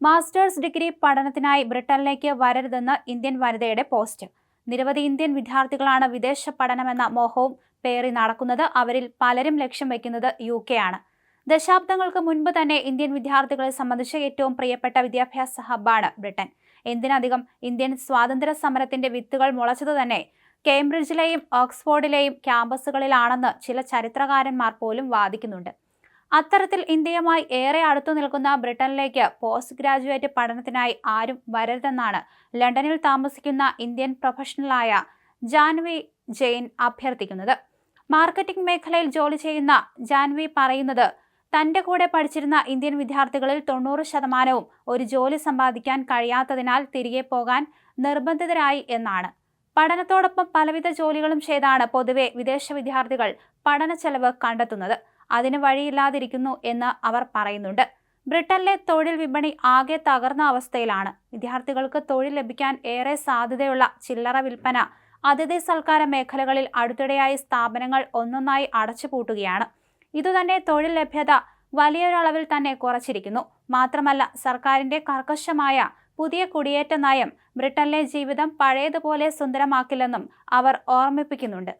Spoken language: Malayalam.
മാസ്റ്റേഴ്സ് ഡിഗ്രി പഠനത്തിനായി ബ്രിട്ടനിലേക്ക് വരരുതെന്ന് ഇന്ത്യൻ വനിതയുടെ പോസ്റ്റ്. നിരവധി ഇന്ത്യൻ വിദ്യാർത്ഥികളാണ് വിദേശ പഠനമെന്ന മോഹവും പേറി നടക്കുന്നത് അവരിൽ പലരും ലക്ഷ്യം വയ്ക്കുന്നത് യു കെ ആണ് ദശാബ്ദങ്ങൾക്ക് മുൻപ് തന്നെ ഇന്ത്യൻ വിദ്യാർത്ഥികളെ സംബന്ധിച്ച് ഏറ്റവും പ്രിയപ്പെട്ട വിദ്യാഭ്യാസ ഹബ്ബാണ് ബ്രിട്ടൻ. എന്തിനധികം ഇന്ത്യൻ സ്വാതന്ത്ര്യ സമരത്തിന്റെ വിത്തുകൾ മുളച്ചത് തന്നെ കേംബ്രിഡ്ജിലെയും ഓക്സ്ഫോർഡിലെയും ക്യാമ്പസുകളിലാണെന്ന് ചില ചരിത്രകാരന്മാർ പോലും വാദിക്കുന്നുണ്ട്. അത്തരത്തിൽ ഇന്ത്യയുമായി ഏറെ അടുത്തു നിൽക്കുന്ന ബ്രിട്ടനിലേക്ക് പോസ്റ്റ് ഗ്രാജുവേറ്റ് പഠനത്തിനായി ആരും വരരുതെന്നാണ് ലണ്ടനിൽ താമസിക്കുന്ന ഇന്ത്യൻ പ്രൊഫഷണലായ ജാൻവി ജെയിൻ അഭ്യർത്ഥിക്കുന്നത്. മാർക്കറ്റിംഗ് മേഖലയിൽ ജോലി ചെയ്യുന്ന ജാൻവി പറയുന്നത് തന്റെ കൂടെ പഠിച്ചിരുന്ന ഇന്ത്യൻ വിദ്യാർത്ഥികളിൽ തൊണ്ണൂറ് ശതമാനവും ഒരു ജോലി സമ്പാദിക്കാൻ കഴിയാത്തതിനാൽ തിരികെ പോകാൻ നിർബന്ധിതരായി എന്നാണ്. പഠനത്തോടൊപ്പം പലവിധ ജോലികളും ചെയ്താണ് പൊതുവെ വിദേശ വിദ്യാർത്ഥികൾ പഠന ചെലവ് കണ്ടെത്തുന്നത്. അതിന് വഴിയില്ലാതിരിക്കുന്നു എന്ന് അവർ പറയുന്നുണ്ട്. ബ്രിട്ടനിലെ തൊഴിൽ വിപണി ആകെ തകർന്ന അവസ്ഥയിലാണ്. വിദ്യാർത്ഥികൾക്ക് തൊഴിൽ ലഭിക്കാൻ ഏറെ സാധ്യതയുള്ള ചില്ലറ വിൽപ്പന അതിഥി സൽക്കാര മേഖലകളിൽ അടുത്തിടെയായി സ്ഥാപനങ്ങൾ ഒന്നൊന്നായി അടച്ചുപൂട്ടുകയാണ്. ഇതുതന്നെ തൊഴിൽ ലഭ്യത വലിയൊരളവിൽ തന്നെ കുറച്ചിരിക്കുന്നു. മാത്രമല്ല സർക്കാരിന്റെ കർക്കശമായ പുതിയ കുടിയേറ്റ നയം ബ്രിട്ടനിലെ ജീവിതം പഴയതുപോലെ സുന്ദരമാക്കില്ലെന്നും അവർ ഓർമ്മിപ്പിക്കുന്നുണ്ട്.